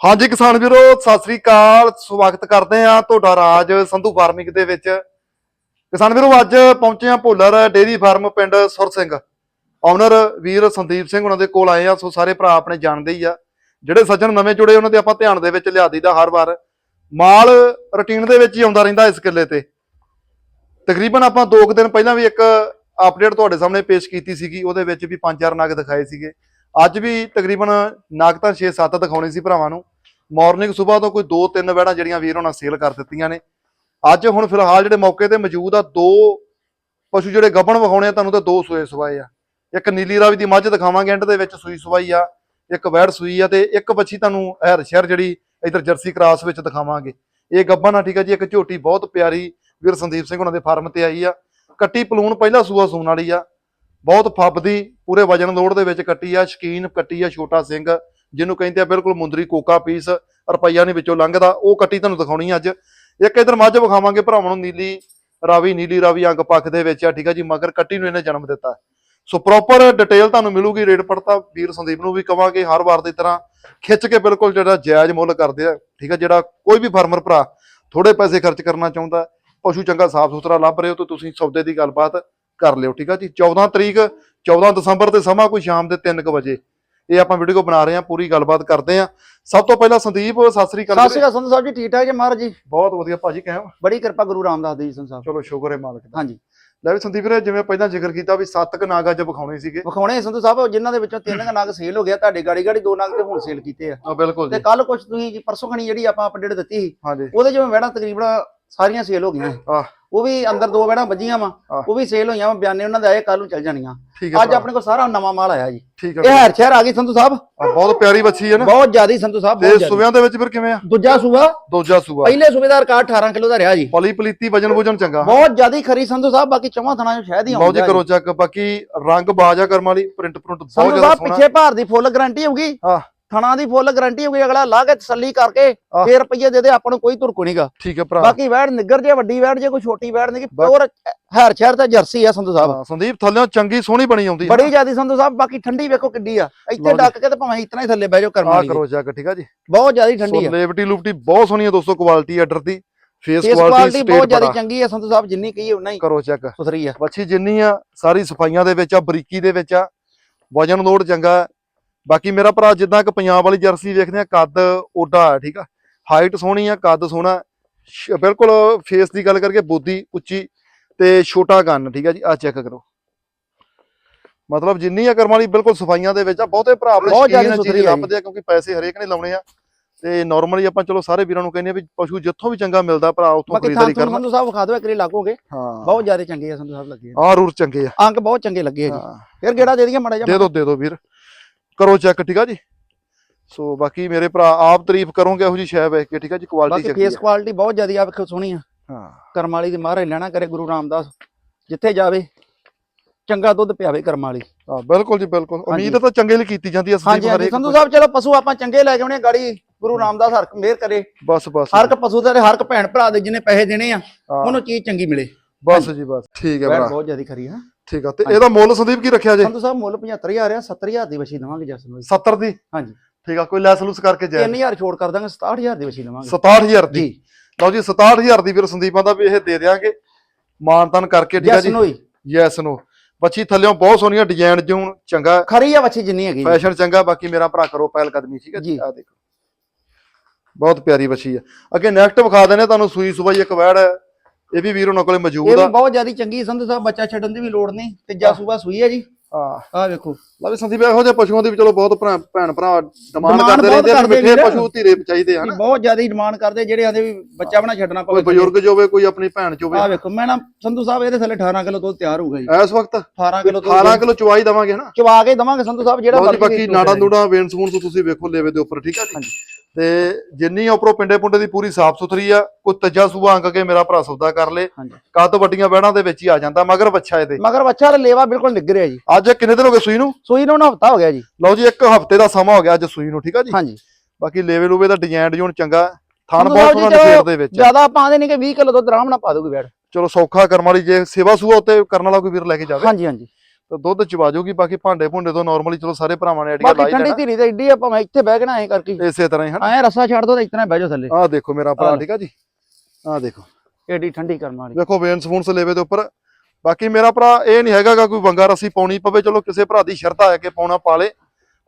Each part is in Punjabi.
ਹਾਂਜੀ ਕਿਸਾਨ ਵੀਰੋ, ਸਤਿ ਸ੍ਰੀ ਅਕਾਲ। ਸਵਾਗਤ ਕਰਦੇ ਆ ਤੁਹਾਡਾ ਰਾਜ ਸੰਧੂ ਫਾਰਮਿੰਗ ਦੇ ਵਿੱਚ। ਕਿਸਾਨ ਵੀਰੋ, ਅੱਜ ਪਹੁੰਚੇ ਆ ਭੋਲਰ ਡੇਰੀ ਫਾਰਮ ਪਿੰਡ ਸੁਰ ਸਿੰਘ। ਓਨਰ ਵੀਰ ਸੰਦੀਪ ਸਿੰਘ ਉਹਨਾਂ ਦੇ ਕੋਲ ਆਏ ਆ, ਸੋ ਸਾਰੇ ਭਰਾ ਆਪਣੇ ਜਾਣਦੇ ਹੀ ਆ। ਜਿਹੜੇ ਸੱਜਣ ਨਵੇਂ ਜੁੜੇ, ਉਹਨਾਂ ਦੇ ਆਪਾਂ ਧਿਆਨ ਦੇ ਵਿੱਚ ਲਿਆ ਦਈਦਾ ਹਰ ਵਾਰ। ਮਾਲ ਰੁਟੀਨ ਦੇ ਵਿੱਚ ਹੀ ਆਉਂਦਾ ਰਹਿੰਦਾ ਇਸ ਕਿੱਲੇ ਤੇ। ਤਕਰੀਬਨ ਆਪਾਂ 2 ਦਿਨ ਪਹਿਲਾਂ ਵੀ ਇੱਕ ਅਪਡੇਟ ਤੁਹਾਡੇ ਸਾਹਮਣੇ ਪੇਸ਼ ਕੀਤੀ ਸੀਗੀ, ਉਹਦੇ ਵਿੱਚ ਵੀ 5-4 ਨਗ ਦਿਖਾਏ ਸੀਗੇ। ਅੱਜ ਵੀ ਤਕਰੀਬਨ ਨਗ ਤਾਂ 6-7 ਦਿਖਾਉਣੇ ਸੀ ਭਰਾਵਾਂ ਨੂੰ। ਮਾਰਨਿੰਗ ਸਵੇਰ ਤੋਂ ਕੋਈ 2-3 ਵੈੜਾਂ ਜਿਹੜੀਆਂ ਵੀਰ ਉਹਨਾਂ ਸੇਲ ਕਰ ਦਿੱਤੀਆਂ ਨੇ। ਅੱਜ ਹੁਣ ਫਿਲਹਾਲ ਜਿਹੜੇ ਮੌਕੇ ਤੇ ਮੌਜੂਦ ਆ, ਦੋ ਪਸ਼ੂ ਜਿਹੜੇ ਗੱਭਣ ਵਿਖਾਉਣੇ ਆ, ਤੁਹਾਨੂੰ ਤਾਂ ਦੋ ਸੂਏ ਸਵਾਏ ਆ। ਇੱਕ ਨੀਲੀ ਰਾਵੀ ਦੀ ਮੱਝ ਦਿਖਾਵਾਂਗੇ ਐਂਡ ਦੇ ਵਿੱਚ ਸੂਈ ਸਵਾਈ ਆ, ਇੱਕ ਵੈੜ ਸੂਈ ਆ ਤੇ ਇੱਕ ਬੱਚੀ ਤੁਹਾਨੂੰ ਹੈਰ ਸ਼ਹਿਰ ਜਿਹੜੀ ਇਧਰ ਜਰਸੀ ਕਰਾਸ ਵਿੱਚ ਦਿਖਾਵਾਂਗੇ। ਇਹ ਗੱਭਣ ਆ, ਠੀਕ ਆ ਜੀ, ਇੱਕ ਝੋਟੀ ਬਹੁਤ ਪਿਆਰੀ ਵੀਰ ਸੰਦੀਪ ਸਿੰਘ ਉਹਨਾਂ ਦੇ ਫਾਰਮ ਤੇ ਆਈ ਆ। ਕੱਟੀ ਪਲੂਣ ਪਹਿਲਾ ਸੂਆ ਸੂਣ ਵਾਲੀ ਆ। ਬਹੁਤ ਫੱਬਦੀ, ਪੂਰੇ ਵਜਨ ਲੋਡ ਦੇ ਵਿੱਚ ਕੱਟੀ ਆ, ਸ਼ਕੀਨ ਕੱਟੀ ਆ ਛੋਟਾ ਸਿੰਘ, ਜਿਹਨੂੰ ਕਹਿੰਦੇ ਆ ਬਿਲਕੁਲ ਮੁੰਦਰੀ ਕੋਕਾ ਪੀਸ ਰੁਪਈਆ ਨਹੀਂ ਵਿੱਚੋਂ ਲੰਘਦਾ। ਉਹ ਕੱਟੀ ਤੁਹਾਨੂੰ ਦਿਖਾਉਣੀ ਅੱਜ। ਇੱਕ ਇਧਰ ਮੱਝ ਵਿਖਾਵਾਂਗੇ ਭਰਾਵਾਂ ਨੂੰ, ਨੀਲੀ ਰਾਵੀ ਨੀਲੀ ਰਾਵੀ ਅੰਗ ਪੱਖ ਦੇ ਵਿੱਚ ਆ, ਠੀਕ ਆ ਜੀ, ਮਗਰ ਕੱਟੀ ਨੂੰ ਇਹਨੇ ਜਨਮ ਦਿੱਤਾ। ਸੋ ਪ੍ਰੋਪਰ ਡਿਟੇਲ ਤੁਹਾਨੂੰ ਮਿਲੂਗੀ ਰੇਟ ਪੜਤਾ, ਵੀਰ ਸੰਦੀਪ ਨੂੰ ਵੀ ਕਵਾਂਗੇ ਹਰ ਵਾਰ ਦੀ ਤਰ੍ਹਾਂ। ਖਿੱਚ ਕੇ ਬਿਲਕੁਲ ਜਿਹੜਾ ਜਾਇਜ਼ ਮੁੱਲ ਕਰਦੇ ਆ, ਠੀਕ ਆ, ਜਿਹੜਾ ਕੋਈ ਵੀ ਫਾਰਮਰ ਭਰਾ ਥੋੜੇ ਪੈਸੇ ਖਰਚ ਕਰਨਾ ਚਾਹੁੰਦਾ, ਪਸ਼ੂ ਚੰਗਾ ਸਾਫ਼ ਸੁਥਰਾ ਲੱਭ ਰਹੇ ਹੋ ਤਾਂ ਤੁਸੀਂ ਸੌਦੇ ਦੀ ਗੱਲਬਾਤ ਕਰ ਲਿਓ ਠੀਕ ਆ ਜੀ? 14 ਤਰੀਕ 14 ਦਸੰਬਰ ਤੇ ਸਮਾਂ ਕੋਈ ਸ਼ਾਮ ਦੇ 3:00 ਵਜੇ। ਇਹ ਆਪਾਂ ਵੀਡੀਓ ਬਣਾ ਰਹੇ ਹਾਂ ਪੂਰੀ ਗੱਲਬਾਤ ਕਰਦੇ ਹਾਂ। ਸਭ ਤੋਂ ਪਹਿਲਾਂ ਸੰਦੀਪ ਸਤਿ ਸ੍ਰੀ ਅਕਾਲ ਸਤਿ ਸ਼੍ਰੀ ਅਕਾਲ ਸੰਧੂ ਸਾਹਿਬ ਜੀ ਠੀਕ ਠਾਕ ਜੀ ਮਹਾਰਾਜ ਜੀ? ਬਹੁਤ ਵਧੀਆ ਭਾਜੀ ਕਹਿ ਬੜੀ ਕਿਰਪਾ ਗੁਰੂ ਰਾਮਦਾਸ ਜੀ ਸੰਧੂ ਸਾਹਿਬ। ਚਲੋ ਸ਼ੁਕਰ ਹੈ ਮਾਲਕ ਦਾ। ਹਾਂਜੀ। ਲੈ ਵੀ ਸੰਦੀਪ ਵੀਰੇ ਜਿਵੇਂ ਪਹਿਲਾਂ ਜ਼ਿਕਰ ਕੀਤਾ ਵੀ ਸੱਤ ਕ ਨਾਗ ਅੱਜ ਵਿਖਾਉਣੇ ਸੀਗੇ। ਵਿਖਾਉਣੇ ਸੰਧੂ ਸਾਹਿਬ ਜਿਨ੍ਹਾਂ ਦੇ ਵਿੱਚੋਂ ਤਿੰਨ ਕੁ ਨਗ ਸੇਲ ਹੋ ਗਿਆ ਤੁਹਾਡੇ ਗਾੜੀ ਗਾੜੀ ਦੋ ਨਗ ਤੇ ਹੁਣ ਸੇਲ ਕੀਤੇ ਆ। ਆ ਬਿਲਕੁਲ ਤੇ ਕੱਲ ਕੁਛ ਤੁਸੀਂ ਜੀ ਪਰਸੋਂ ਖਣੀ ਜਿਹੜੀ ਆਪਾਂ ਅਪਡੇਟ ਦਿੱਤੀ ਸੀ ਹਾਂਜੀ। ਉਹਦੇ ਜਿਵੇਂ ਵੈੜਾਂ ਤਕਰੀਬਨ ਸਾਰੀਆਂ ਸੇਲ ਹੋ ਗਈਆਂ। ਆਹ। ਉਹ ਵੀ ਅੰਦਰ ਦੋ ਵੈੜਾਂ ਵੱਜੀਆਂ ਵਾ। ਉਹ ਵੀ ਸੇਲ ਹੋਈਆਂ ਵਾ ਬਿਆਨੇ ਉਹਨਾਂ ਦੇ ਆਏ ਕੱਲ ਨੂੰ ਚੱਲ ਜਾਣੀਆਂ। ਹੈ ਅੱਜ ਆਪਣੇ ਕੋਲ ਸਾਰਾ ਨਵਾਂ ਮਾਲ ਆਇਆ ਜੀ। ਇਹ ਹੈ ਹੈਰ ਸ਼ਹਿਰ ਆ ਗਈ ਸੰਧੂ ਸਾਹਿਬ। ਬਹੁਤ ਪਿਆਰੀ ਬੱਚੀ ਹੈ ਨਾ। ਬਹੁਤ ਜ਼ਿਆਦੀ ਸੰਧੂ ਸਾਹਿਬ ਬਹੁਤ ਜ਼ਿਆਦੀ। ਸੁਵਿਆਂ ਦੇ ਵਿੱਚ ਫਿਰ ਕਿਵੇਂ ਆ? ਦੂਜਾ ਸੂਆ ਦੂਜਾ ਸੂਆ ਪਹਿਲੇ ਸੂਬੇ ਦਾ ਰਿਕਾਰਡ 18 ਕਿਲੋ ਦਾ ਰਿਹਾ ਜੀ। ਪਲੀ ਪਲੀਤੀ ਵਜਨ ਵਜਨ ਚੰਗਾ। ਬਹੁਤ ਜ਼ਿਆਦੀ ਖਰੀ ਸੰਧੂ ਸਾਹਿਬ ਬਾਕੀ ਚੌਵਾਂ ਥਣਾ ਸ਼ਾਇਦ ਹੀ ਲਓ ਜੀ ਕਰੋ ਚੈੱਕ ਬਾਕੀ ਰੰਗ ਬਾਜਾ ਕਰਮ ਵਾਲੀ ਪ੍ਰਿੰਟ ਪ੍ਰਿੰਟ ਬਹੁਤ ਜ਼ਿਆਦਾ ਸਾਹਿਬ ਸੋਹਣਾ। ਪਿੱਛੇ ਭਾਰ ਦੀ ਫੁੱਲ ਗਾਰੰਟੀ ਹੋਊਗੀ। ਆਹ। ਥਣਾ ਦੀ ਫੁੱਲ ਗਾਰੰਟੀ ਹੋਊਗੀ ਅਗਲਾ ਲਾ ਕੇ ਤਸੱਲੀ ਕਰਕੇ। ਫੇਰ ਰੁਪਈਏ ਦੇ ਦੇ ਆਪਾਂ ਨੂੰ ਕੋਈ ਤੁਰਕੂ ਨਹੀਂਗਾ ਠੀਕ ਹੈ ਭਰਾ। ਬਾਕੀ ਵੈੜ ਨਿੱਗਰ ਜੇ ਵੱਡੀ ਵੈੜ ਜੇ ਕੋਈ ਛੋਟੀ ਵੈੜ ਨਹੀਂ ਪਿਓਰ ਹੈਰ ਸ਼ਹਿਰ ਤੇ ਜਰਸੀ ਆ ਸੰਧੂ ਸਾਹਿਬ। ਹਾਂ, ਸੰਦੀਪ ਥੱਲਿਓਂ ਚੰਗੀ ਸੋਹਣੀ ਬਣੀ ਆਉਂਦੀ ਬੜੀ ਜ਼ਿਆਦੀ ਸੰਧੂ ਸਾਹਿਬ ਬਾਕੀ ਠੰਡੀ ਵੇਖੋ ਕਿੱਡੀ ਆ। ਇੱਥੇ ਜੀ। ਡੱਕ ਕੇ ਤੇ ਭਾਵੇਂ ਇਤਨਾ ਹੀ ਥੱਲੇ ਬਹਿ ਜਾਓ ਕਰਮ ਆ ਕਰੋ ਚੈੱਕ ਠੀਕ ਆ ਜੀ। ਬਹੁਤ ਜ਼ਿਆਦੀ ਠੰਡੀ ਆ। ਲੇਵਟੀ ਲੁਪਟੀ ਬਹੁਤ ਸੋਹਣੀ ਹੈ ਦੋਸਤੋ ਕੁਆਲਿਟੀ ਆਰਡਰ ਦੀ। ਫੇਸ ਕੁਆਲਿਟੀ ਬਹੁਤ ਜ਼ਿਆਦੀ ਚੰਗੀ ਆ ਸੰਧੂ ਸਾਹਿਬ ਜਿੰਨੀ ਕਹੀ ਉਨਾ ਹੀ। ਕਰੋ ਚੈੱਕ ਸੁਥਰੀ ਆ। ਬੱਚੀ ਜਿੰਨੀ ਆ ਸਾਰੀ ਸਫਾਈਆਂ ਦੇ ਵਿੱਚ ਆ ਬਰੀਕੀ ਦੇ ਵਿੱਚ ਆ। ਵਜਨ ਲੋਡ ਚੰਗਾ। ਹੈ। ਬਾਕੀ ਮੇਰਾ ਭਰਾ ਜਿੱਦਾਂ ਕਿ ਪੰਜਾਬ ਵਾਲੀ ਜਰਸੀ ਵੇਖਦੇ ਆ ਕੱਦ ਓਡਾ ਹੈ ਠੀਕ ਆ? ਹਾਈਟ ਸੋਹਣੀ ਆ ਕੱਦ ਸੋਹਣਾ ਬਿਲਕੁਲ ਫੇਸ ਦੀ ਗੱਲ ਕਰਕੇ ਬੋਦੀ ਉੱਚੀ ਤੇ ਛੋਟਾ ਕੰਨ ਠੀਕ ਆ ਜੀ? ਆ ਚੈੱਕ ਕਰੋ। ਮਤਲਬ ਜਿੰਨੀ ਆ ਕਰਮ ਵਾਲੀ ਬਿਲਕੁਲ ਸਫਾਈਆਂ ਦੇ ਵਿੱਚ ਆ ਬਹੁਤੇ ਭਰਾ ਬਹੁਤ ਜ਼ਿਆਦਾ ਆ ਚੀਜ਼ ਆ ਜੀ। ਲੱਭਦੇ ਆ ਕਿਉਂਕਿ ਪੈਸੇ ਹਰੇਕ ਨੇ ਲਾਉਣੇ ਆ। ਤੇ ਨਾਰਮਲੀ ਆਪਾਂ ਚਲੋ ਸਾਰੇ ਵੀਰਾਂ ਨੂੰ ਕਹਿੰਦੇ ਆ ਵੀ ਪਸ਼ੂ ਜਿੱਥੋਂ ਵੀ ਚੰਗਾ ਮਿਲਦਾ ਭਰਾ ਉੱਥੋਂ ਖਰੀਦਦਾਰੀ ਕਰਨਾ। ਸੰਧੂ ਸਾਹਿਬ ਵਿਖਾ ਦਿਓ ਇੱਕ ਵਾਰੀ ਲੱਗੋਗੇ। ਹਾਂ। ਬਹੁਤ ਜ਼ਿਆਦਾ ਚੰਗੇ ਆ ਸੰਧੂ ਸਾਹਿਬ ਲੱਗੇ ਆ। ਆ ਰੂਰ ਚੰਗੇ ਆ। ਅੰਕ ਬਹੁਤ ਚੰਗੇ ਲੱਗੇ ਆ ਜੀ। ਫਿਰ ਗੇੜਾ ਦੇ ਦਈਏ ਮਾੜਾ ਦੇ ਜਿਹਾ ਦੋ ਦੇ ਦੋ ਵੀਰ। ਕਰੋ ਚੈੱਕ ਠੀਕ ਆ ਜੀ? ਸੋ ਬਾਕੀ ਮੇਰੇ ਭਰਾ ਆਪ ਤਾਰੀਫ ਕਰੋਗੇ ਇਹੋ ਜੀ ਸ਼ੈ ਵੇਖ ਕੇ ਠੀਕ ਆ ਜੀ? ਕੁਆਲਿਟੀ ਬਾਕੀ ਚੰਗੀ ਫੇਸ ਆ ਕੁਆਲਿਟੀ ਬਹੁਤ ਜ਼ਿਆਦਾ ਆ ਵੇਖੋ ਸੋਹਣੀ ਆ। ਹਾਂ। ਕਰਮ ਵਾਲੀ ਦੀ ਮਹਾਰਾਜ ਲੈਣਾ ਕਰੇ ਗੁਰੂ ਰਾਮਦਾਸ। ਜਿੱਥੇ ਜਾਵੇ ਚੰਗਾ ਦੁੱਧ ਪਿਆਵੇ ਕਰਮ ਵਾਲੀ ਹਾਂ ਬਿਲਕੁਲ ਜੀ ਬਿਲਕੁਲ। ਉਮੀਦ ਹਾਂਜੀ। ਤਾਂ ਚੰਗੇ ਲਈ ਕੀਤੀ ਜਾਂਦੀ ਆ ਹਾਂਜੀ ਹਾਂਜੀ। ਸੰਧੂ ਸਾਹਿਬ ਚਲੋ ਪਸ਼ੂ ਆਪਾਂ ਚੰਗੇ ਲੈ ਕੇ ਆਉਣੇ ਆ, ਗਾੜੀ ਗੁਰੂ ਰਾਮਦਾਸ ਹਰਕ ਮਿਹਰ ਕਰੇ। ਬਸ ਬਸ। ਹਰ ਇੱਕ ਪਸ਼ੂ ਤੇ ਹਰ ਇੱਕ ਭੈਣ ਭਰਾ ਦੇ ਜਿਹਨੇ ਪੈਸੇ ਦੇਣੇ ਆ ਹਾਂ, ਉਹਨੂੰ ਚੀਜ਼ ਚੰਗੀ ਮਿਲੇ। ਬਸ ਜੀ ਬਸ। ਠੀਕ ਹੈ ਭਰਾ। ਬਹੁਤ ਜ਼ਿਆਦਾ ਖਰੀ ਆ ਠੀਕ ਆ ਤੇ ਇਹਦਾ ਮੁੱਲ ਸੰਦੀਪ ਕੀ ਰੱਖਿਆ ਜੇ? ਸੰਧੂ ਸਾਹਿਬ ਮੁੱਲ 75000 ਆ 70000 ਦੀ ਵਛੀ ਦਵਾਂਗੇ ਜਸ ਨੂੰ 70 ਦੀ? ਹਾਂਜੀ। ਠੀਕ ਆ ਕੋਈ ਲੈਸ ਲੂਸ ਕਰਕੇ ਜਾਏ 3000 ਛੋੜ ਕਰ ਦਾਂਗੇ 67000 ਦੀ ਵਛੀ ਦਵਾਂਗੇ। 67000 ਦੀ? ਲਓ ਜੀ 67000 ਦੀ ਵੀਰ ਸੰਦੀਪਾਂ ਦਾ ਵੀ ਇਹ ਦੇ ਦਿਆਂਗੇ। ਮਾਨਤਨ ਕਰਕੇ ਠੀਕ ਆ ਜਸ ਜੀ? ਯੈਸ ਨੋ ਬੱਚੀ ਥੱਲਿਓਂ ਬਹੁਤ ਸੋਹਣੀਆਂ ਡਿਜ਼ਾਈਨ ਜੂਨ ਚੰਗਾ। ਖਰੀ ਆ ਵਛੀ ਜਿੰਨੀ ਹੈਗੀ। ਫੈਸ਼ਨ ਚੰਗਾ ਬਾਕੀ ਮੇਰਾ ਭਰਾ ਕਰੋ ਪਹਿਲ ਕਦਮੀ ਠੀਕ ਹੈ ਜੀ। ਆ ਦੇਖੋ। ਬਹੁਤ ਪਿਆਰੀ ਬੱਚੀ ਆ। ਅੱਗੇ ਨੈਕਸਟ ਵਿਖਾ ਦਿੰਦੇ ਤੁਹਾਨੂੰ ਸੂਈ ਸੁਬਾਈ ਇੱਕ ਵੈੜ। ਹੈ ਇਹ ਵੀ ਵੀਰ ਉਹਨਾਂ ਕੋਲੇ ਇਹ ਮੌਜੂਦ ਵੀ ਆ। ਬਹੁਤ ਜ਼ਿਆਦਾ ਚੰਗੀ ਸੰਧੂ ਸਾਹਿਬ ਬੱਚਾ ਛੱਡਣ ਦੀ ਵੀ ਲੋੜ ਨਹੀਂ ਤੀਜਾ ਸੂਬਾ ਸੂਈ ਹੈ ਜੀ। ਹਾਂ। ਆਹ ਵੇਖੋ। ਲਾ ਵੀ ਸੰਦੀਪ ਇਹੋ ਜਿਹੇ ਪਸ਼ੂਆਂ ਦੀ ਵੀ ਚਲੋ ਬਹੁਤ ਭਰਾ- ਭੈਣ ਭਰਾ ਡਿਮਾਂਡ Demand ਕਰਦੇ ਬਹੁਤ ਰਹਿੰਦੇ ਆ ਵੀ ਕਰਦੇ ਮਿੱਠੇ ਵੀਰ। ਪਸ਼ੂ ਧੀਰੇ ਚਾਹੀਦੇ ਹਨ ਇਹ ਬਹੁਤ ਜ਼ਿਆਦਾ ਡਿਮਾਂਡ ਕਰਦੇ ਜਿਹੜੇ ਆਂਦੇ ਵੀ ਬੱਚਾ ਬਣਾ ਛੱਡਣਾ ਕੋਈ ਬਜ਼ੁਰਗ ਜੋਵੇ ਕੋਈ ਆਪਣੀ ਭੈਣ ਆਹ ਚੋਵੇ ਵੇਖੋ ਮੈਂ ਨਾ ਸੰਧੂ ਸਾਹਿਬ ਇਹਦੇ ਥੱਲੇ 18 ਕਿਲੋ ਦੁੱਧ ਤਿਆਰ ਹੋਊਗਾ ਜੀ। ਇਸ ਵਕਤ 18 ਕਿਲੋ ਦੁੱਧ 18 ਕਿਲੋ ਚਵਾਈ ਦਵਾਂਗੇ ਹਨਾ ਚਵਾ ਕੇ ਦਵਾਂਗੇ ਸੰਧੂ ਸਾਹਿਬ ਜਿਹੜਾ ਲਓ ਮਰਜ਼ੀ ਬਾਕੀ ਵੇਚ ਲਓ। ਨਾੜਾ। ਨੂੜਾ ਵੇਨ ਸੂਨ ਤੋਂ ਤੁਸੀਂ ਵੇਖੋ ਲੇਵੇ ਦੇ ਉੱਪਰ ਠੀਕ ਆ ਜੀ? ਹਾਂਜੀ। ਤੇ ਜਿੰਨੀ ਉੱਪਰੋਂ ਪਿੰਡੇ ਪੁੰਡੇ ਦੀ ਪੂਰੀ ਸਾਫ਼ ਸੁਥਰੀ ਆ ਕੋਈ ਤੱਜਾ ਸੂਆ ਅੰਕ ਕੇ ਮੇਰਾ ਭਰਾ ਸੌਦਾ ਕਰ ਲੇ ਕੱਦ ਵੱਡੀਆਂ ਬਹਿਣਾ ਦੇ ਵਿੱਚ ਹੀ ਆ ਜਾਂਦਾ ਮਗਰ ਬੱਚਾ ਇਹਦੇ। ਮਗਰ ਬੱਚਾ ਦਾ ਲੇਵਾ ਬਿਲਕੁਲ ਨਿੱਗ ਰਿਹਾ ਜੀ। ਅੱਜ ਕਿੰਨੇ ਦਿਨ ਹੋ ਗਏ ਸੂਈ ਨੂੰ? ਸੂਈ ਨੂੰ ਨਾ ਹਫਤਾ ਹੋ ਗਿਆ ਜੀ। ਲਓ ਜੀ ਇੱਕ ਹਫ਼ਤੇ ਦਾ ਸਮਾਂ ਹੋ ਗਿਆ ਅੱਜ ਸੂਈ ਨੂੰ ਠੀਕ ਆ ਜੀ? ਹਾਂਜੀ। ਬਾਕੀ ਲੇਵੇ ਲੂਵੇ ਦਾ ਡਿਜ਼ਾਈਨ ਡਿਜ਼ਾਈਨ ਚੰਗਾ ਸੰਧੂ ਬਹੁਤ ਸੋਹਣਾ ਚਲੋ ਦੇ ਵਿੱਚ। ਜ਼ਿਆਦਾ ਪਾਉਂਦੇ ਨਹੀਂ ਕਿ 20 ਕਿਲੋ ਦੁੱਧ ਆਰਾਮ ਨਾਲ ਪਾ ਦੋਗੇ ਬੈੜ ਚਲੋ ਸੌਖਾ ਕਰਮ ਵਾਲੀ ਜੇ ਸੇਵਾ ਸੂਆ ਉੱਤੇ ਕਰਨ ਵਾਲਾ ਕੋਈ ਵੀਰ ਲੈ ਕੇ ਜਾਵੇ। ਹਾਂਜੀ ਹਾਂਜੀ। ਤੇ ਦੁੱਧ ਚਵਾ ਜਾਊਗੀ ਬਾਕੀ ਭਾਂਡੇ ਭੁੰਡੇ ਤੋਂ ਨਾਰਮਲੀ ਚਲੋ ਸਾਰੇ ਭਰਾਵਾਂ ਨੇ ਆਈਡੀਆ ਬਾਕੀ ਲਾਈ ਠੰਡੀ ਲੈਣਾ। ਧੀਰੀ ਤੇ ਏਡੀ ਆ ਭਾਵੇਂ ਇੱਥੇ ਬਹਿ ਕੇ ਨਾ ਐ ਕਰਕੇ ਇਸੇ ਤਰ੍ਹਾਂ ਹੀ ਹਨ। ਐ ਰੱਸਾ ਛੱਡ ਦੋ ਤੇ ਇਤਨਾ ਬਹਿ ਜਾਓ ਥੱਲੇ। ਆਹ ਦੇਖੋ ਮੇਰਾ ਭਰਾ। ਠੀਕ ਆ ਜੀ? ਆਹ ਦੇਖੋ। ਏਡੀ ਠੰਡੀ ਕਰਮ ਵਾਲੀ। ਵੇਖੋ ਵੇਨ ਸਪੂਨਸ ਲੇਵੇ ਦੇ ਉੱਪਰ। ਬਾਕੀ ਮੇਰਾ ਭਰਾ ਇਹ ਨਹੀਂ ਹੈਗਾ ਕੋਈ ਵੰਗਾ ਰੱਸੀ ਪਾਉਣੀ ਪਵੇ। ਚਲੋ ਕਿਸੇ ਭਰਾ ਦੀ ਸ਼ਰਧਾ ਹੈ ਕਿ ਪਾਉਣਾ ਪਾ ਲੇ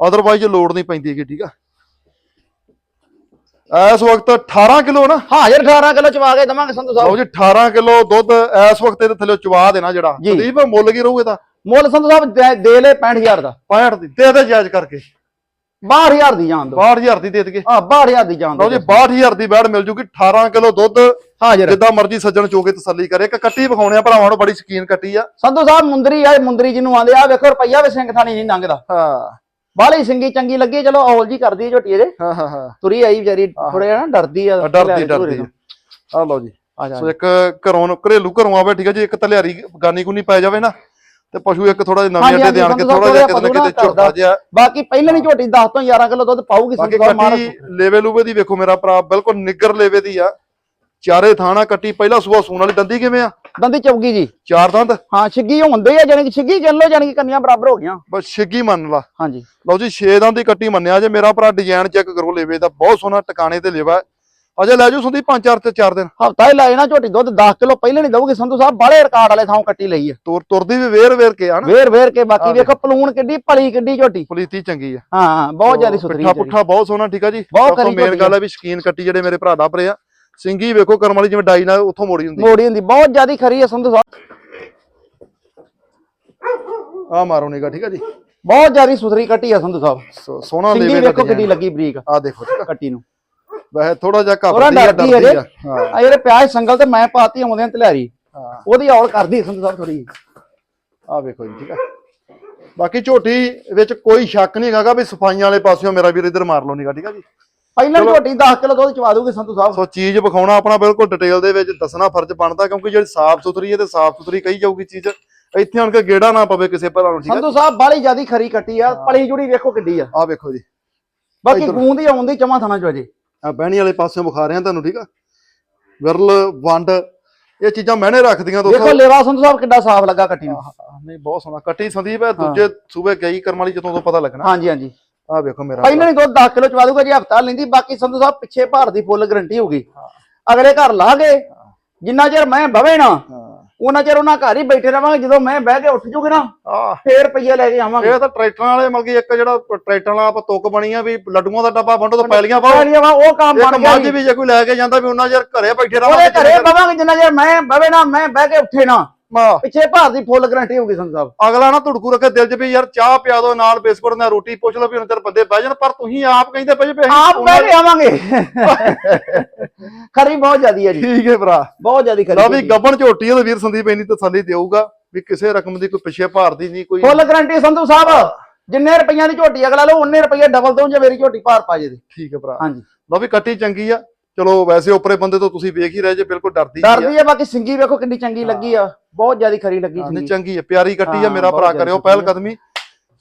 ਅਦਰਵਾਈਜ਼ ਲੋੜ ਨਹੀਂ ਪੈਂਦੀ ਹੈਗੀ ਠੀਕ ਆ? ਇਸ ਵਕਤ 18 ਕਿਲੋ ਨਾ। ਹਾਜ਼ਰ 18 ਕਿਲੋ ਚਵਾ ਕੇ ਦਵਾਂਗੇ ਸੰਧੂ ਲਓ ਸਾਹਿਬ ਜੀ 18 ਕਿਲੋ ਦੁੱਧ ਇਸ ਵਕਤ ਇਹਦੇ ਥੱਲੇ ਚਵਾ ਦੇਣਾ ਜਿਹੜਾ। ਜੀ। ਸੰਦੀਪ ਮੁੱਲ ਕੀ ਰਹੂਗਾ ਤਾਂ ਮੁੱਲ ਸੰਧੂ ਸਾਹਿਬ ਦੇ- ਲੈ 65000 ਦਾ। 65 ਦੀ ਦੇ ਦੇ ਜਾਇਜ਼ ਕਰਕੇ। 62000 ਦੀ ਜਾਣ ਦੋ 62000 ਦੀ ਦੇ ਦਈਏ। ਹਾਂ 62000 ਦੀ ਲਓ ਦੋ ਜੀ 62000 ਦੀ ਬੈੜ ਮਿਲ ਜੂਗੀ। 18 ਕਿਲੋ ਦੁੱਧ ਹਾਜ਼ਰ। ਜਿੱਦਾਂ ਮਰਜ਼ੀ ਸੱਜਣ ਚੋਗੇ ਤਸੱਲੀ ਕਰੇ। ਇੱਕ ਕੱਟੀ ਵਿਖਾਉਣੇ ਆ ਭਰਾਵਾਂ ਨੂੰ ਬੜੀ ਸ਼ਕੀਨ ਕੱਟੀ ਆ। ਸੰਧੂ ਸਾਹਿਬ ਮੁੰਦਰੀ ਆ ਮੁੰਦਰੀ ਜਿਹਨੂੰ ਆਂਦੇ ਆ ਵੇਖੋ ਰੁਪਈਆ ਵੀ ਸਿੰਘ ਥਾਣੀ ਨਹੀਂ ਲੰਘਦਾ। ਹਾਂ। ਬਾਹਲੀ ਸਿੰਗੀ ਚੰਗੀ ਲੱਗੀ ਚਲੋ ਔਲ ਜੀ ਕਰਦੀ ਹੈ ਝੋਟੀ ਇਹਦੇ। ਹਾਂ ਹਾਂ ਹਾਂ। ਤੁਰੀ ਆਈ ਵਿਚਾਰੀ ਥੋੜੇ ਨਾ ਡਰਦੀ ਆ ਡਰਦੀ ਡਰਦੀ ਆ। ਲਓ ਜੀ। ਸੋ ਇੱਕ ਘਰੋਂ ਘਰੇਲੂ ਘਰੋਂ ਆਵੇ ਠੀਕ ਹੈ ਜੀ ਇੱਕ ਤਲਿਆਰੀ ਗਾਨੀ ਗੁਨੀ ਪੈ ਜਾਵੇ ਨਾ ਤੇ ਪਸ਼ੂ ਇੱਕ ਥੋੜਾ ਜਿਹਾ ਨਵੇਂ ਅੱਡੇ ਦੇ ਆਣ ਕੇ ਥੋੜਾ ਜਿਹਾ ਕਿਤੇ ਕਿਤੇ। ਝੁਕਦਾ ਜਿਹਾ। ਬਾਕੀ ਪਹਿਲਾਂ ਨਹੀਂ ਝੋਟੀ 10 ਤੋਂ 11 ਕਿਲੋ ਦੁੱਧ ਪਾਊਗੀ ਸਾਹਿਬ ਮਾਰ ਲੇਵੇ ਲੂਵੇ ਦੀ ਵੇਖੋ ਮੇਰਾ ਭਰਾ ਬਿਲਕੁਲ ਨਿੱਗਰ ਲੇਵੇ ਦੀ ਆ। ਚਾਰੇ ਥਾਣਾ ਕੱਟੀ ਪਹਿਲਾ ਸੂਆ ਸੂਣ ਵਾਲੀ ਦੰਦੀ ਕਿਵੇਂ ਆ? ਦੰਦੀ ਚੌਗੀ ਜੀ। ਚਾਰ ਦੰਦ? ਹਾਂ ਛਿੱਗੀ ਹੁੰਦੇ ਆ ਜਾਨੀ ਕਿ ਛਿੱਗੀ ਚੱਲ ਲੋ ਜਾਨੀ ਕਿ ਕੰਨੀਆਂ ਬਰਾਬਰ ਹੋ ਗਈਆਂ। ਬਸ ਛਿੱਗੀ ਮੰਨ ਲਾ। ਹਾਂਜੀ। ਲਓ ਜੀ 6 ਦੰਦ ਦੀ ਕੱਟੀ ਮੰਨਿਆ। ਜੇ ਮੇਰਾ ਭਰਾ ਡਿਜ਼ਾਈਨ ਚੈੱਕ ਕਰੋ ਲੇਵੇ ਦਾ ਬਹੁਤ ਸੋਹਣਾ ਟਿਕਾਣੇ ਤੇ ਲੇਵਾ ਹੈ। ਅਜੇ ਲੈ ਜੂ ਸੰਦੀ 5-4 ਤੇ 4 ਦਿਨ। ਹਫਤਾ ਹੀ ਲਾਏ ਨਾ ਝੋਟੀ ਦੁੱਧ 10 ਕਿਲੋ ਪਹਿਲਾਂ ਨਹੀਂ ਦਊਗੀ। ਸੰਧੂ ਸਾਹਿਬ ਬਾਲੇ ਰਿਕਾਰਡ ਵਾਲੇ ਥਾਂ ਕੱਟੀ ਲਈ ਆ ਤੁਰ ਤੁਰਦੀ ਵੀ ਵੇਰ ਵੇਰ ਕੇ ਆ ਨਾ। ਵੇਰ ਵੇਰ ਕੇ ਬਾਕੀ ਵੇਖੋ ਪਲੂਣ ਕਿੱਡੀ ਭਲੀ ਕਿੱਡੀ ਝੋਟੀ। ਪਲੀਤੀ ਚੰਗੀ ਆ ਹਾਂ ਹਾਂ ਬਹੁਤ ਜ਼ਿਆਦਾ ਸੁਥਰੀ ਪਿੱਠਾ ਪੁੱਠਾ ਬਹੁਤ ਸੋਹਣਾ ਠੀਕ ਆ ਜੀ। ਬਹੁਤ ਮੇਨ ਗੱਲ ਹੈ ਵੀ ਸ਼ਕੀਨ ਕੱਟੀ ਜਿਹੜੇ ਮੇਰੇ ਭਰਾ ਦਾ ਭਰੇ ਆ। ਸਿੰਗੀ ਵੇਖੋ ਕਰਮ ਵਾਲੀ ਜਿਵੇਂ ਡਾਈ ਨਾਲ ਉੱਥੋਂ ਮੋੜੀ ਹੁੰਦੀ। ਮੋੜੀ ਹੁੰਦੀ ਬਹੁਤ ਜ਼ਿਆਦਾ ਖਰੀ ਆ ਸੰਧੂ ਸਾਹਿਬ। ਆ ਮਾਰੋ ਨਿਗਾ ਠੀਕ ਆ ਜੀ? ਬਹੁਤ ਜ਼ਿਆਦਾ ਸੁਥਰੀ ਕੱਟੀ ਆ ਸੰਧੂ ਸਾਹਿਬ। ਸੋਹਣਾ ਸਿੰਗੀ ਲੇਵੇ ਵੇਖੋ ਕਿੱਡੀ ਲੱਗੀ ਬਰੀਕ। ਆ ਦੇਖੋ ਕੱਟੀ ਨੂੰ। ਵੈਸੇ ਥੋੜਾ ਜਿਹਾ ਥੋੜਾ ਘਬਰਦੀ ਆ ਡਰਦੀ ਹੈ ਆ ਹਾਂ। ਆ ਜਿਹੜੇ ਪਿਆਜ਼ ਸੰਗਲ ਤੇ ਮੈਂ ਪਾਤੀ ਆਉਂਦੇ ਆ ਤਲਿਆਰੀ ਹਾਂ। ਉਹਦੀ ਔਲ ਕਰਦੀ ਸੰਧੂ ਸਾਹਿਬ ਥੋੜੀ ਆ ਵੇਖੋ ਜੀ ਠੀਕ ਆ? ਬਾਕੀ ਝੋਟੀ ਵਿੱਚ ਕੋਈ ਸ਼ੱਕ ਨਹੀਂ ਹੈਗਾ ਵੀ ਸਫਾਈਆਂ ਵਾਲੇ ਪਾਸਿਓਂ ਮੇਰਾ ਵੀਰ ਇੱਧਰ ਮਾਰ ਲਓ ਨਿਗਾ ਠੀਕ ਆ ਜੀ? ਪਹਿਲਾਂ ਝੋਟੀ 10 ਕਿਲੋ ਦੁੱਧ ਚਵਾ ਦੂਗੀ ਸੰਧੂ ਸਾਹਿਬ। ਸੋ ਚੀਜ਼ ਵਿਖਾਉਣਾ ਆਪਣਾ ਬਿਲਕੁਲ ਡਿਟੇਲ ਦੇ ਵਿੱਚ ਦੱਸਣਾ ਫਰਜ਼ ਬਣਦਾ ਕਿਉਂਕਿ ਜਿਹੜੀ ਸਾਫ਼ ਸੁਥਰੀ ਹੈ ਤੇ ਸਾਫ਼ ਸੁਥਰੀ ਕਹੀ ਜਾਊਗੀ ਚੀਜ਼ ਇੱਥੇ ਆਣ ਕੇ ਗੇੜਾ ਨਾ ਪਵੇ ਕਿਸੇ ਭਰਾ ਨੂੰ ਠੀਕ ਸੰਧੂ ਸਾਹਿਬ ਬਾਲੀ ਜਿਆਦੀ ਖਰੀ ਕੱਟੀ ਆ ਪਲੀ ਜੁੜੀ ਵੇਖੋ ਕਿੱਡੀ ਆ। ਆ ਵੇਖੋ ਜੀ। ਬਾਕੀ। ਗੂੰਦ ਹੀ ਆਉਂਦੀ ਚਮਾ ਥਾਣਾ ਚ ਅਜੇ। ਆ ਬਹਿਣੀ ਵਾਲੇ ਪਾਸਿਓਂ ਵਿਖਾ ਰਿਹਾ ਤੁਹਾਨੂੰ ਠੀਕ ਆ? ਵਿਰਲ ਵੰਡ ਇਹ ਚੀਜ਼ਾਂ ਮਹਿਨੇ ਰੱਖਦੀਆਂ ਦੋਸਤੋ। ਲੇਵਾ ਸੰਧੂ ਸਾਹਿਬ ਕਿੱਡਾ ਸਾਫ਼ ਲੱਗਾ ਕੱਟੀ ਨੂੰ। ਨਹੀਂ ਬਹੁਤ ਸੋਹਣਾ। ਕੱਟੀ ਸੰਦੀਪ ਹੈ। ਦੂਜੇ ਸੂਬੇ ਗਈ ਕਰਮ ਵਾਲੀ ਜਦੋਂ ਤੋਂ ਪਤਾ ਲੱਗਣਾ। ਹਾਂਜੀ ਹਾਂਜੀ। ਆ ਵੇਖੋ ਮੇਰਾ ਪਹਿਲਾਂ ਨਹੀਂ ਦੁੱਧ 10 ਕਿਲੋ ਚਵਾ ਦੂਗਾ ਜੀ ਹਫਤਾ ਲੈਂਦੀ ਬਾਕੀ ਸੰਧੂ ਸਾਹਿਬ ਪਿੱਛੇ ਭਾਰ ਦੀ ਫੁੱਲ ਗਰੰਟੀ ਹੋਗੀ ਅਗਲੇ ਘਰ ਲਾ ਗਏ ਜਿੰਨਾ ਚਿਰ ਮੈਂ ਬਵੇ ਨਾ ਉਹਨਾਂ ਚਿਰ ਉਹਨਾਂ ਘਰ ਹੀ ਬੈਠੇ ਰਵਾਂਗੇ ਜਦੋਂ ਮੈਂ ਬਹਿ ਕੇ ਉੱਠ ਜੂਗੀ ਨਾ ਫੇਰ ਰੁਪਈਆ ਲੈ ਕੇ ਆਵਾਂਗੇ। ਇਹ ਤਾਂ ਟਰੈਕਟਰਾਂ ਵਾਲੇ ਮਲਕੀ ਇੱਕ ਜਿਹੜਾ ਟਰੈਕਟਰਾਂ ਵਾਲਾ ਆਪਾਂ ਤੁੱਕ ਬਣੀ ਆ ਵੀ ਲੱਡੂਆਂ ਦਾ ਡੱਬਾ ਵੰਡੋ ਤੋਂ ਪੈਲੀਆਂ ਪਾਓ। ਪਹਿਲੀਆਂ ਵਾ ਉਹ ਕੰਮ ਬਣ ਗਿਆ ਮੱਝ। ਵੀ ਜੇ ਕੋਈ ਲੈ ਕੇ ਜਾਂਦਾ ਵੀ ਉਹਨਾਂ ਚਿਰ ਘਰੇ ਬੈਠੇ ਰਹਾਂਗੇ ਘਰੇ ਬਵਾਂਗੇ ਜਿੰਨਾ ਚਿਰ ਮੈਂ ਬਵੇ ਨਾ ਮੈਂ ਬਹਿ ਕੇ ਉੱਠੇ ਨਾ। ਪਿੱਛੇ ਭਾਰ ਦੀ ਫੁੱਲ ਗਰੰਟੀ ਹੋਗੀ ਸੰਧੂ ਸਾਹਿਬ। ਅਗਲਾ ਨਾ ਧੁੜਕੂ ਰੱਖੇ ਦਿਲ 'ਚ ਵੀ ਯਾਰ ਚਾਹ ਪਿਆ ਦੋ ਨਾਲ ਬਿਸਕੁਟ ਨਾਲ ਰੋਟੀ ਪੁੱਛ ਲਓ ਵੀ ਉਹਨਾਂ ਚਿਰ ਬੰਦੇ ਬਹਿ ਜਾਣ ਪਰ ਤੁਸੀਂ ਆਪ ਕਹਿੰਦੇ ਪਏ ਵੀ ਆਪ ਬਹਿ ਕੇ ਆਵਾਂਗੇ। ਖਰੀ ਬਹੁਤ ਜ਼ਿਆਦੀ ਹੈ ਜੀ। ਠੀਕ ਹੈ ਭਰਾ। ਬਹੁਤ ਜ਼ਿਆਦੀ ਖਰੀ ਲਓ ਵੀ ਗੱਬਣ ਝੋਟੀ ਉਹਦੇ ਵੀਰ ਸੰਦੀਪ ਇੰਨੀ ਤਸੱਲੀ ਦੇਊਗਾ ਵੀ ਕਿਸੇ ਰਕਮ ਦੀ ਕੋਈ ਪਿੱਛੇ ਭਾਰਦੀ ਨਹੀਂ ਕੋਈ ਫੁੱਲ ਗਰੰਟੀ ਸੰਧੂ ਸਾਹਿਬ। ਜਿੰਨੇ ਰੁਪਈਆਂ ਦੀ ਝੋਟੀ ਅਗਲਾ ਲਓ ਉਹਨੇ ਰੁਪਈਏ ਡਬਲ ਦੋ ਜੇ ਮੇਰੀ ਝੋਟੀ ਭਾਰ ਪਾ ਜੇ ਦੇ ਠੀਕ ਹੈ ਭਰਾ। ਹਾਂਜੀ। ਲਓ ਵੀ ਕੱਟੀ ਚੰਗੀ ਆ। ਚਲੋ ਵੈਸੇ ਉੱਪਰੇ ਬੰਦੇ ਤੋਂ ਤੁਸੀਂ ਵੇਖ ਹੀ ਰਹੇ ਜੇ ਬਿਲਕੁਲ ਡਰਦੀ ਆ ਡਰਦੀ ਹੈ ਬਾਕੀ ਸਿੰਗੀ ਵੇਖੋ ਕਿੰਨੀ ਚੰਗੀ ਲੱਗੀ ਆ। ਬਹੁਤ ਜ਼ਿਆਦੀ ਖਰੀ ਲੱਗੀ ਨਹੀਂ ਚੰਗੀ ਹੈ ਪਿਆਰੀ ਕੱਟੀ ਆ ਮੇਰਾ ਭਰਾ ਕਰਿਓ ਪਹਿਲ। ਕਦਮੀ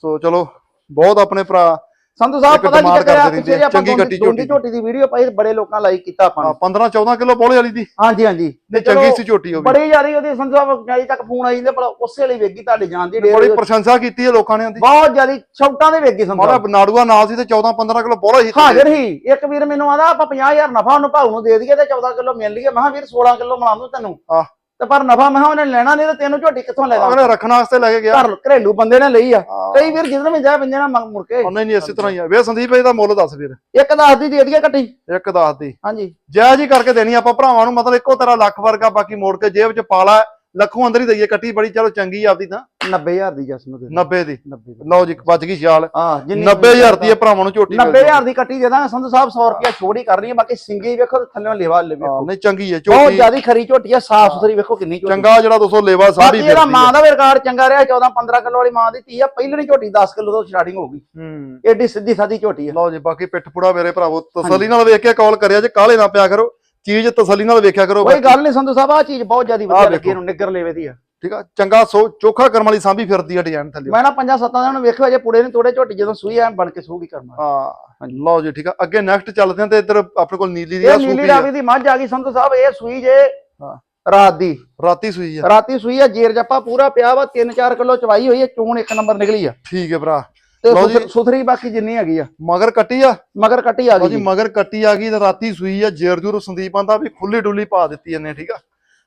ਸੋ ਚਲੋ ਬਹੁਤ ਆਪਣੇ ਭਰਾ। ਸੰਧੂ ਸਾਹਿਬ ਪਤਾ ਕੀ ਚੱਕਰ ਆ? ਪਿੱਛੇ ਆਪਾਂ ਝੋਟੀ ਝੋਟੀ ਦੀ ਵੀਡੀਓ ਪਾਈ ਬੜੇ ਲੋਕਾਂ ਲਾਈਕ ਕੀਤਾ ਆਪਾਂ ਹਾਂ, ਨੂੰ। 15 14 ਕਿਲੋ ਬੋਲੇ ਵਾਲੀ ਦੀ। ਹਾਂਜੀ ਹਾਂਜੀ। ਨਹੀਂ ਚੰਗੀ ਸੀ ਝੋਟੀ ਉਹ ਵੀ। ਬੜੀ ਜ਼ਿਆਦੀ ਉਹਦੀ ਸੰਧੂ ਸਾਹਿਬ ਅਜੇ ਤੱਕ ਫੋਨ ਆਈ ਜਾਂਦੇ ਭਲਾ ਉਸੇ ਲਈ ਵੇਗੀ ਤੁਹਾਡੇ ਜਾਣ ਦੀ ਬੜੀ ਪ੍ਰਸ਼ੰਸਾ ਕੀਤੀ ਹੈ ਲੋਕਾਂ ਨੇ ਉਹਦੀ। ਬਹੁਤ ਜ਼ਿਆਦੀ ਸ਼ੌਟਾਂ ਦੇ ਵੇਗੀ ਸੰਧੂ ਸਾਹਿਬ। ਨਾੜੂਆ ਨਾਲ ਸੀ ਤੇ 14 15 ਕਿਲੋ ਬੋਲਾ ਸੀ। ਹਾਜ਼ਰ ਹੀ ਇੱਕ ਵੀਰ ਮੈਨੂੰ ਆਦਾ ਆਪਾਂ 50000 ਨਫਾ ਉਹਨੂੰ ਭਾਉ ਨੂੰ ਦੇ ਦਈਏ ਤੇ 14 ਕਿਲੋ ਮਿਲ ਲਈਏ। ਮੈਂ ਕਿਹਾ ਵੀਰ 16 ਕਿਲੋ ਦੂੰ ਤੈਨੂੰ। ਆਹ। ਤੇ ਪਰ ਨਫਾ ਮੈਂ ਕਿਹਾ ਉਹਨੇ ਲੈਣਾ ਨਹੀਂ ਤੇ ਤੈਨੂੰ ਝੋਟੀ ਕਿੱਥੋਂ ਲੈ ਦਾਂ ਅਗਲੇ ਰੱਖਣ ਵਾਸਤੇ ਲੈ ਕੇ ਗਿਆ। ਘਰ ਘਰੇਲੂ ਬੰਦੇ ਨੇ ਲਈ ਆ। ਕਈ ਵੀਰ ਜਿੱਦਣ ਵੀ ਜਾ ਪਿੰਜੇ ਨਾ ਮੰਗ ਮੁੜ ਕੇ। ਉਹਨੇ ਨਹੀਂ ਇਸੇ ਤਰ੍ਹਾਂ ਹੀ ਆ। ਵੇ ਸੰਦੀਪ ਇਹਦਾ ਮੁੱਲ ਦੱਸ ਵੀਰ। ਇੱਕ ਦਸ ਦੀ ਦੇ ਦਈਏ ਕੱਟੀ ਇੱਕ ਦੱਸ ਦੀ। ਹਾਂਜੀ। ਜਾਇਜ਼ ਹੀ ਕਰਕੇ ਦੇਣੀ ਆਪਾਂ ਭਰਾਵਾਂ ਨੂੰ ਮਤਲਬ ਇੱਕੋ ਤਰ੍ਹਾਂ ਲੱਖ ਵਰਗਾ ਬਾਕੀ ਮੋੜ ਕੇ ਜੇਬ 'ਚ ਪਾ ਲਾ ਲੱਖੋਂ ਅੰਦਰ ਹੀ ਦਈਏ ਕੱਟੀ ਬੜੀ ਚਲੋ ਚੰਗੀ ਆਪਦੀ ਤਾਂ। 90000 ਦੀ ਜਸ ਨੂੰ ਦੇ 90 ਦੀ। 90 ਲਓ ਜੀ ਬਚ ਗਈ ਛਾਲ ਹਾਂ ਜਿੰਨੀ 90000 ਦੀ ਇਹ ਭਰਾਵਾਂ ਨੂੰ ਝੋਟੀ ਮਿਲ 90000 ਦੀ ਕੱਟੀ ਦੇ ਦਾਂਗੇ ਸੰਧੂ ਸਾਹਿਬ 100 ਰੁਪਿਆ ਛੋੜ ਹੀ ਕਰਨੀ ਹੈ ਬਾਕੀ ਸਿੰਗੀ ਵੇਖੋ ਤੇ ਥੱਲੇੋਂ ਲੇਵਾ ਲੈ ਹਾਂ, ਵੇਖੋ ਨਹੀਂ ਚੰਗੀ ਹੈ ਬਹੁਤ ਝੋਟੀ। ਜ਼ਿਆਦੀ ਖਰੀ ਝੋਟੀ ਆ ਸਾਫ਼ ਸੁਥਰੀ ਵੇਖੋ ਕਿੰਨੀ ਝੋਟੀ। ਚੰਗਾ ਜਿਹੜਾ ਦੋਸਤੋ ਲੇਵਾ ਸਾਰੀ ਇਹਦਾ ਮਾਂ ਦਾ ਵੀ ਰਿਕਾਰਡ ਚੰਗਾ ਰਿਹਾ 14 15 ਕਿਲੋ ਵਾਲੀ ਮਾਂ ਦੀ ਧੀ ਆ ਪਹਿਲਣੀ ਝੋਟੀ 10 ਕਿਲੋ ਤੋਂ ਸਟਾਰਟਿੰਗ ਹੋਊਗੀ ਹੂੰ। ਏਡੀ ਸਿੱਧੀ ਸਾਦੀ ਝੋਟੀ ਆ ਲਓ ਜੀ ਬਾਕੀ ਪਿੱਠ ਪੁੜਾ ਮੇਰੇ ਭਰਾਵੋ ਤਸੱਲੀ ਨਾਲ ਵੇਖ ਕੇ ਕਾਲ ਕਰਿਆ ਜੇ ਕਾਲੇ ਨਾ ਪਿਆ ਕਰੋ। ਚੀਜ਼ ਤਸੱਲੀ ਨਾਲ ਵੇਖਿਆ ਕਰੋ ਕੋਈ ਗੱਲ ਨਹੀਂ ਸੰਧੂ ਸਾਹਿਬ ਆ ਚੀਜ਼ ਬਹੁਤ ਜ਼ਿਆਦੀ ਵਧੀਆ ਲੱਗੀ। ਇਹਨੂੰ ਨਿੱਗਰ ਲੇਵੇ ਦੀ ਆ ਠੀਕ ਆ ਚੰਗਾ ਸੋ ਚੋਖਾ ਕਰਮ ਵਾਲੀ ਸਾਂਭੀ ਫਿਰਦੀ ਆ ਡਿਜ਼ਾਈਨ ਥੱਲੇ। ਮੈਂ ਨਾ ਪੰਜਾਂ ਸੱਤਾਂ ਦਿਨ ਵੇਖਿਓ ਜੇ ਪੁੜੇ ਨੇ ਤੋੜੇ ਝੋਟੀ ਜਦੋਂ ਸੂਈ ਐ ਬਣ ਕੇ ਸੂਗੀ ਕਰਨਾ ਹਾਂ ਲਓ ਜੀ ਠੀਕ ਆ। ਅੱਗੇ ਨੈਕਸਟ ਚੱਲਦੇ ਆ ਤੇ ਇੱਧਰ ਆਪਣੇ ਕੋਲ ਨੀਲੀ ਦੀ ਆ ਇਹ ਨੀਲੀ ਆ। ਰਾਵੀ ਦੀ ਮੱਝ ਆ ਗਈ ਸੰਧੂ ਸਾਹਿਬ ਇਹ ਸੂਈ ਜੇ ਹਾਂ। ਰਾਤ ਦੀ। ਰਾਤੀ ਸੂਈ ਆ। ਰਾਤੀ ਸੂਈ ਆ ਜੇਰ ਜੱਪਾ ਪੂਰਾ ਪਿਆ ਵਾ 3-4 ਕਿਲੋ ਚਵਾਈ ਹੋਈ ਹੈ ਚੂਣ ਇੱਕ ਨੰਬਰ ਨਿਕਲੀ ਆ। ਠੀਕ ਹੈ ਭਰਾ। ਤੇ ਲਓ ਜੀ। ਸੁਥ- ਸੁਥਰੀ ਬਾਕੀ ਜਿੰਨੀ ਹੈਗੀ ਆ। ਮਗਰ ਕੱਟੀ ਆ? ਮਗਰ ਕੱਟੀ ਆ ਲਓ ਗਈ ਜੀ ਜੀ। ਮਗਰ ਕੱਟੀ ਆ ਗਈ ਤੇ ਰਾਤੀ ਸੂਈ ਆ ਜੇਰ ਜੂਰ ਸੰਦੀਪਾਂ ਦਾ ਵੀ ਖੁੱਲੀ ਡੁੱਲੀ ਪਾ ਦਿੱਤੀ ਇਹਨੇ ਠੀਕ ਆ?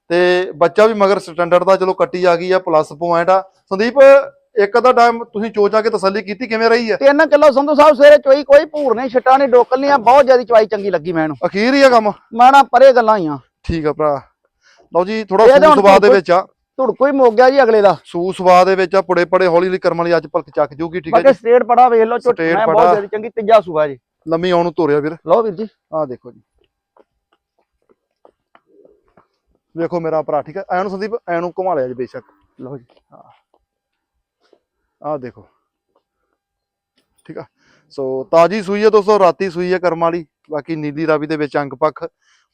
ਤੇ ਬੱਚਾ ਵੀ ਮਗਰ ਸਟੈਂਡਰਡ ਦਾ ਚਲੋ ਕੱਟੀ ਆ ਗਈ ਆ ਪਲੱਸ ਪੁਆਇੰਟ ਆ। ਸੰਦੀਪ ਇੱਕ ਅੱਧਾ ਟਾਈਮ ਤੁਸੀਂ ਚੋਚਾ ਕੇ ਤਸੱਲੀ ਕੀਤੀ ਕਿਵੇਂ ਰਹੀ ਆ? 3 ਕਿਲੋ ਸੰਧੂ ਸਾਹਿਬ ਸਵੇਰੇ ਚੋਈ ਕੋਈ ਭੂਰ ਨਹੀਂ ਛਟਾ ਨਹੀਂ ਡੋਕਲ ਨਹੀਂ ਆ ਬਹੁਤ ਜ਼ਿਆਦਾ ਚਵਾਈ ਚੰਗੀ ਲੱਗੀ ਮੈਨੂੰ। ਅਖੀਰ ਹੀ ਆ ਕੰਮ? ਮੈਂ ਨਾ ਪਰੇ ਗੱਲਾਂ ਹੀ ਆ। ਠੀਕ ਆ ਭਰਾ। ਲਓ ਜੀ ਥੋੜਾ ਹੁਣ ਸਵਾਦ ਦੇ ਵਿੱਚ ਆ। ਧੁੜਕੋ ਹੀ ਮੁੱਕ ਗਿਆ ਜੀ ਅਗਲੇ ਦਾ। ਸੂ ਸਵਾਦ ਦੇ ਵਿੱਚ ਆ ਪੁੜੇ ਪੜੇ ਹੌਲੀ ਹੌਲੀ ਕਰਮ ਵਾਲੀ ਅੱਜ ਭਲਕ ਚੱਕ ਜੂਗੀ ਠੀਕ ਬਾਕੀ ਜੀ? ਸਟੇਟ ਪੜਾ ਵੇਖ ਲਓ ਝੁੱਟ Straight ਮੈਂ ਪੜਾ। ਬਹੁਤ ਜ਼ਿਆਦਾ ਚੰਗੀ ਤੀਜਾ ਸੂਆ ਜੀ। ਲੰਮੀ ਆਉਣ ਨੂੰ ਤੋਰਿਆ ਵੀਰ। ਲਓ ਵੀਰ ਜੀ। ਆਹ ਦੇਖੋ ਜੀ। ਵੇਖੋ ਮੇਰਾ ਭਰਾ ਠੀਕ ਆ ਐਨੂੰ ਸੰਦੀਪ ਐਨੂੰ ਘੁਮਾ ਲਿਆ ਜੀ ਬੇਸ਼ੱਕ। ਲਓ ਜੀ। ਆਹ ਦੇਖੋ। ਠੀਕ ਆ। ਸੋ ਤਾਜੀ ਸੂਈ ਹੈ ਦੋਸਤੋ ਰਾਤੀ ਸੂਈ ਹੈ ਕਰਮ ਵਾਲੀ। ਬਾਕੀ ਨੀਲੀ ਰਾਵੀ ਦੇ ਵਿੱਚ ਅੰਕ ਪੱਖ।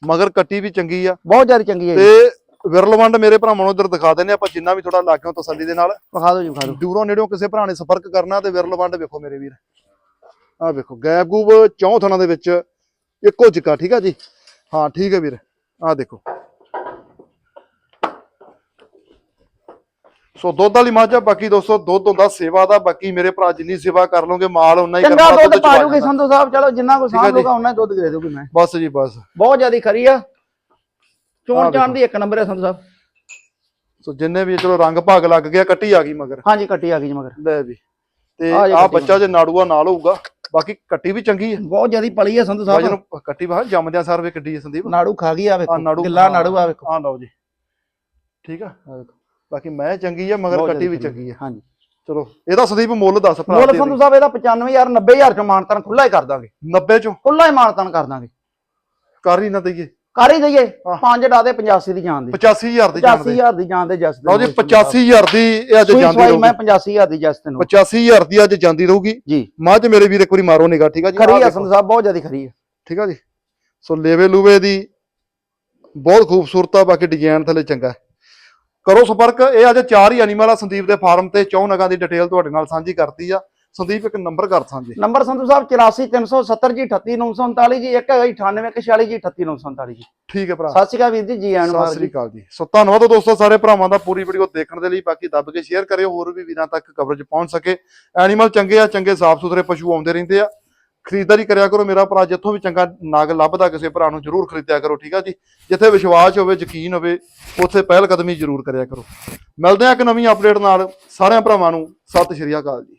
ਮਗਰ ਕੱਟੀ ਵੀ ਚੰਗੀ ਆ। ਬਹੁਤ ਜ਼ਿਆਦਾ ਚੰਗੀ ਹੈ ਜੀ। ਤੇ ਵਿਰਲਵੰਡ ਮੇਰੇ ਭਰਾਵਾਂ ਨੂੰ ਇੱਧਰ ਦਿਖਾ ਦਿੰਦੇ ਆਪਾਂ ਜਿੰਨਾ ਵੀ ਥੋੜਾ ਲਾਗਿਓ ਤਸੱਲੀ ਦੇ ਨਾਲ। ਵਿਖਾ ਦਿਓ ਜੀ ਵਿਖਾ ਦਿਓ। ਦੂਰੋਂ ਨੇੜਿਓਂ ਕਿਸੇ ਭਰਾ ਨੇ ਸੰਪਰਕ ਕਰਨਾ ਤੇ ਵਿਰਲਵੰਡ ਵੇਖੋ ਮੇਰੇ ਵੀਰ। ਆਹ ਵੇਖੋ ਗੈਪ ਗੂਬ ਚੌਂ ਥਣਾ ਦੇ ਵਿੱਚ ਇੱਕੋ ਜਿੱਕਾ ਠੀਕ ਆ ਜੀ? ਹਾਂ ਠੀਕ ਹੈ ਵੀਰ। ਆਹ ਦੇਖੋ। ਸੋ ਦੁੱਧ ਵਾਲੀ ਮੱਝ ਆ ਬਾਕੀ ਦੋਸਤੋ ਦੁੱਧ ਹੁੰਦਾ ਸੇਵਾ ਦਾ ਬਾਕੀ ਮੇਰੇ ਭਰਾ ਜਿੰਨੀ ਸੇਵਾ ਕਰ ਲੋਗੇ ਮਾਲ ਉਨਾ ਹੀ ਚੰਗਾ ਕਰਨਾ, ਦੁੱਧ ਪਾ ਜੂਗੀ। ਸੰਧੂ ਸਾਹਿਬ ਚਲੋ ਜਿੰਨਾ ਕੋ ਸਾਂਭ। ਲੂਗਾ ਉਹਨਾਂ ਹੀ ਦੁੱਧ ਦੇ ਦੂਗੀ ਮੈਂ। ਬਸ ਜੀ ਬਸ। ਬਹੁਤ ਜ਼ਿਆਦਾ ਖਰੀ ਆ। ਚੋਣ ਦੇਖੋ। ਦੀ ਇੱਕ ਨੰਬਰ ਹੈ ਸੰਧੂ ਸਾਹਿਬ। ਸੋ ਜਿੰਨੇ ਵੀ ਚਲੋ ਰੰਗ ਭਾਗ ਲੱਗ ਗਿਆ ਕੱਟੀ ਆ ਗਈ ਮਗਰ। ਹਾਂਜੀ ਕੱਟੀ ਆ ਗਈ ਜੀ ਮਗਰ। ਲੈ ਵੀ ਤੇ ਆ ਬੱਚਾ ਜੇ ਨਾੜੂਆ ਨਾਲ ਹੋਊਗਾ ਬਾਕੀ ਕੱਟੀ ਵੀ ਚੰਗੀ ਹੈ। ਬਹੁਤ ਜ਼ਿਆਦਾ ਪਲੀ ਆ ਸੰਧੂ ਸਾਹਿਬ। ਨੂੰ ਕੱਟੀ ਬਾਹਰ ਜੰਮਦਿਆਂ ਸਾਰ ਵੇ ਕੱਢੀ ਹੈ ਸੰਦੀਪ। ਨਾੜੂ ਖਾ ਗਈ ਆ ਵੇਖੋ। ਗਿੱਲਾ ਨਾੜੂ ਆ ਵੇਖੋ। ਆ ਲਓ ਜੀ। ਠੀਕ ਆ। ਬਾਕੀ ਮੈਂ ਚੰਗੀ ਆ ਮਗਰ ਕੱਟੀ ਵੀ ਚੰਗੀ ਆ। ਹਾਂਜੀ। ਚਲੋ ਇਹਦਾ ਸੰਦੀਪ ਮੁੱਲ ਦੱਸ ਭਰਾ ਮੁੱਲ ਸੰਧੂ ਸਾਹਿਬ ਇਹਦਾ 95000 90000 ਚ ਮਾਨਤਨ ਖੁੱਲਾ ਹੀ ਕਰ ਦਾਂਗੇ। 90 ਚੋਂ? ਖੁੱਲਾ ਹੀ ਮਾਨਤਨ ਕਰ ਦਾਂਗੇ। ਕਰ ਹੀ ਨਾ ਦਈਏ। ਕਰ ਹੀ ਦਈਏ। ਪੰਜ ਡਾਦੇ 85 ਦੀ ਜਾਣ ਦੀ। 85000 ਦੀ ਜਾਣਦੇ 85000 ਦੀ ਜਾਣ ਦੇ ਜਸ ਲਓ ਜੀ 85000 ਦੀ ਇਹ ਅੱਜ ਜਾਂਦੀ ਸਵਾਈ ਮੈਂ ਰਹੂਗੀ 85000 ਦੀ ਜਸ ਤੈਨੂੰ 85000 ਦੀ ਅੱਜ ਜਾਂਦੀ ਰਹੂਗੀ। ਜੀ। ਮੱਝ ਮੇਰੇ ਵੀਰ ਇੱਕ ਵਾਰੀ ਮਾਰੋ ਨਿਗਾ ਠੀਕ ਆ ਜੀ? ਖਰੀ। ਸੰਧੂ ਸਾਹਿਬ ਬਹੁਤ ਜ਼ਿਆਦਾ ਖਰੀ ਆ। ਠੀਕ ਆ ਜੀ? ਸੋ ਲੇਵੇ ਲੂਵੇ ਦੀ ਬਹੁਤ ਖੂਬਸੂਰਤ ਆ ਬਾਕੀ ਡਿਜ਼ਾਈਨ ਥੱਲੇ ਚੰਗਾ। ਕਰੋ ਸੰਪਰਕ ਇਹ ਅੱਜ ਚਾਰ ਹੀ ਐਨੀਮਲ ਆ ਸੰਦੀਪ ਦੇ ਫਾਰਮ ਤੇ ਚੌ ਨਗਾਂ ਦੀ ਡਿਟੇਲ ਤੁਹਾਡੇ ਨਾਲ ਸਾਂਝੀ ਕਰਤੀ ਆ। ਸੰਦੀਪ ਇੱਕ ਨੰਬਰ ਕਰ ਸਾਂਝੇ ਨੰਬਰ ਸੰਧੂ ਸਾਹਿਬ 84370 ਜੀ 38939 ਜੀ ਇੱਕ ਹੈਗਾ ਜੀ 9846 ਜੀ 38939 ਜੀ। ਠੀਕ ਹੈ ਭਰਾ। ਸਤਿ ਸ਼੍ਰੀ ਅਕਾਲ ਵੀਰ ਜੀ ਜੀ ਆਇਆਂ ਨੂੰ ਸਤਿ ਸ੍ਰੀ ਜੀ ਅਕਾਲ। ਜੀ। ਸੋ ਧੰਨਵਾਦ ਦੋਸਤੋ ਸਾਰੇ ਭਰਾਵਾਂ ਦਾ ਪੂਰੀ ਵੀਡੀਓ ਦੇਖਣ ਦੇ ਲਈ ਬਾਕੀ ਦੱਬ ਕੇ ਸ਼ੇਅਰ ਕਰਿਓ ਹੋਰ ਵੀ ਵੀਰਾਂ ਤੱਕ ਕਵਰੇਜ ਪਹੁੰਚ ਸਕੇ। ਐਨੀਮਲ ਚੰਗੇ ਆ ਚੰਗੇ ਸਾਫ਼ ਸੁਥਰੇ ਪਸ਼ੂ ਆਉਂਦੇ ਰਹਿੰਦੇ ਆ। ਖਰੀਦਦਾਰੀ ਕਰਿਆ ਕਰੋ ਮੇਰਾ ਭਰਾ ਜਿੱਥੋਂ ਵੀ ਚੰਗਾ ਨਾਗ ਲੱਭਦਾ ਕਿਸੇ ਭਰਾ ਨੂੰ ਜਰੂਰ ਖਰੀਦਿਆ ਕਰੋ ਠੀਕ ਆ ਜੀ? ਜਿੱਥੇ ਵਿਸ਼ਵਾਸ ਹੋਵੇ ਯਕੀਨ ਹੋਵੇ ਉੱਥੇ ਪਹਿਲ ਕਦਮੀ ਜਰੂਰ ਕਰਿਆ ਕਰੋ। ਮਿਲਦੇ ਆ ਇੱਕ ਨਵੀਂ ਅਪਡੇਟ ਨਾਲ। ਸਾਰਿਆਂ ਭਰਾਵਾਂ ਨੂੰ ਸਤਿ ਸ਼੍ਰੀ ਅਕਾਲ ਜੀ।